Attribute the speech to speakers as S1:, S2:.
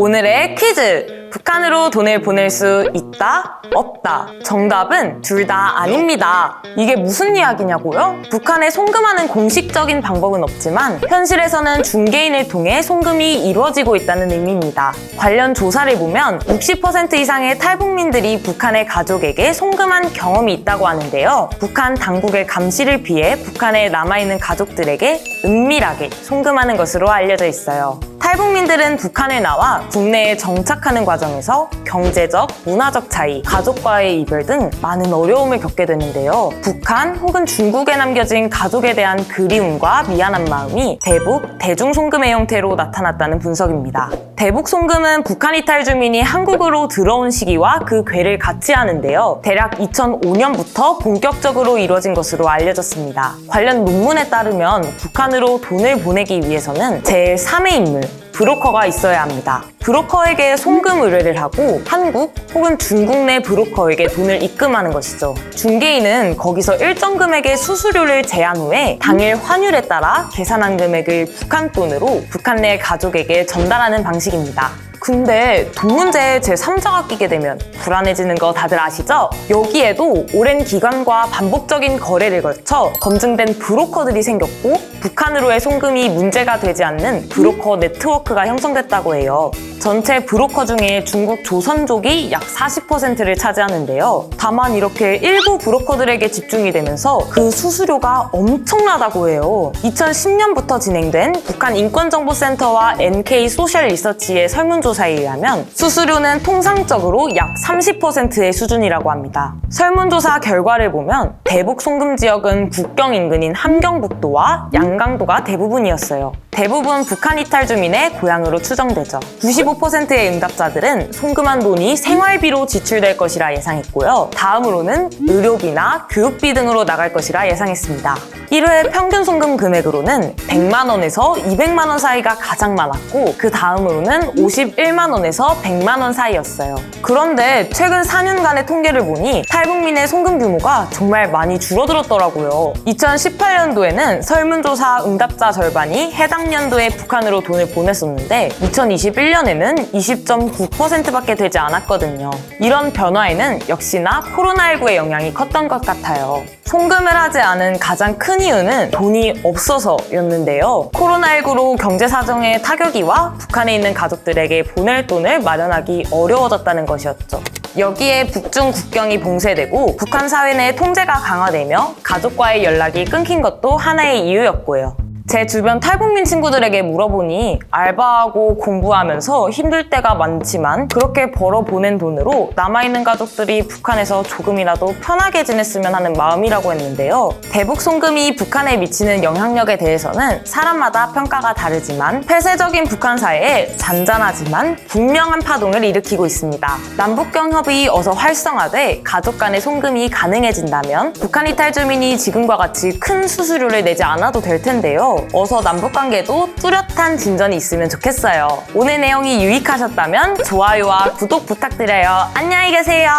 S1: 오늘의 퀴즈! 북한으로 돈을 보낼 수 있다? 없다? 정답은 둘 다 아닙니다. 이게 무슨 이야기냐고요? 북한에 송금하는 공식적인 방법은 없지만 현실에서는 중개인을 통해 송금이 이루어지고 있다는 의미입니다. 관련 조사를 보면 60% 이상의 탈북민들이 북한의 가족에게 송금한 경험이 있다고 하는데요. 북한 당국의 감시를 피해 북한에 남아있는 가족들에게 은밀하게 송금하는 것으로 알려져 있어요. 탈북민들은 북한에 나와 국내에 정착하는 과정에서 경제적, 문화적 차이, 가족과의 이별 등 많은 어려움을 겪게 되는데요. 북한 혹은 중국에 남겨진 가족에 대한 그리움과 미안한 마음이 대북, 대중송금의 형태로 나타났다는 분석입니다. 대북 송금은 북한 이탈 주민이 한국으로 들어온 시기와 그 궤를 같이 하는데요. 대략 2005년부터 본격적으로 이루어진 것으로 알려졌습니다. 관련 논문에 따르면 북한으로 돈을 보내기 위해서는 제3의 인물, 브로커가 있어야 합니다. 브로커에게 송금 의뢰를 하고 한국 혹은 중국 내 브로커에게 돈을 입금하는 것이죠. 중개인은 거기서 일정 금액의 수수료를 제한 후에 당일 환율에 따라 계산한 금액을 북한 돈으로 북한 내 가족에게 전달하는 방식입니다. 근데 돈 문제에 제3자가 끼게 되면 불안해지는 거 다들 아시죠? 여기에도 오랜 기간과 반복적인 거래를 거쳐 검증된 브로커들이 생겼고 북한으로의 송금이 문제가 되지 않는 브로커 네트워크가 형성됐다고 해요. 전체 브로커 중에 중국 조선족이 약 40%를 차지하는데요. 다만 이렇게 일부 브로커들에게 집중이 되면서 그 수수료가 엄청나다고 해요. 2010년부터 진행된 북한 인권정보센터와 NK 소셜 리서치의 설문조사에 의하면 수수료는 통상적으로 약 30%의 수준이라고 합니다. 설문조사 결과를 보면 대북 송금 지역은 국경 인근인 함경북도와 양강도가 대부분이었어요. 대부분 북한 이탈 주민의 고향으로 추정되죠. 95%의 응답자들은 송금한 돈이 생활비로 지출될 것이라 예상했고요. 다음으로는 의료비나 교육비 등으로 나갈 것이라 예상했습니다. 1회 평균 송금 금액으로는 100만 원에서 200만 원 사이가 가장 많았고 그 다음으로는 51만 원에서 100만 원 사이였어요. 그런데 최근 4년간의 통계를 보니 탈북민의 송금 규모가 정말 많이 줄어들었더라고요. 2018년도에는 설문조사 응답자 절반이 해당 연도에 북한으로 돈을 보냈었는데 2021년에는 20.9%밖에 되지 않았거든요. 이런 변화에는 역시나 코로나19의 영향이 컸던 것 같아요. 송금을 하지 않은 가장 큰 이유는 돈이 없어서였는데요. 코로나19로 경제 사정의 타격이와 북한에 있는 가족들에게 보낼 돈을 마련하기 어려워졌다는 것이었죠. 여기에 북중 국경이 봉쇄되고 북한 사회 내 통제가 강화되며 가족과의 연락이 끊긴 것도 하나의 이유였고요. 제 주변 탈북민 친구들에게 물어보니 알바하고 공부하면서 힘들 때가 많지만 그렇게 벌어 보낸 돈으로 남아있는 가족들이 북한에서 조금이라도 편하게 지냈으면 하는 마음이라고 했는데요. 대북 송금이 북한에 미치는 영향력에 대해서는 사람마다 평가가 다르지만 폐쇄적인 북한 사회에 잔잔하지만 분명한 파동을 일으키고 있습니다. 남북경 협의 어서 활성화돼 가족 간의 송금이 가능해진다면 북한 이탈 주민이 지금과 같이 큰 수수료를 내지 않아도 될 텐데요. 어서 남북 관계도 뚜렷한 진전이 있으면 좋겠어요. 오늘 내용이 유익하셨다면 좋아요와 구독 부탁드려요. 안녕히 계세요.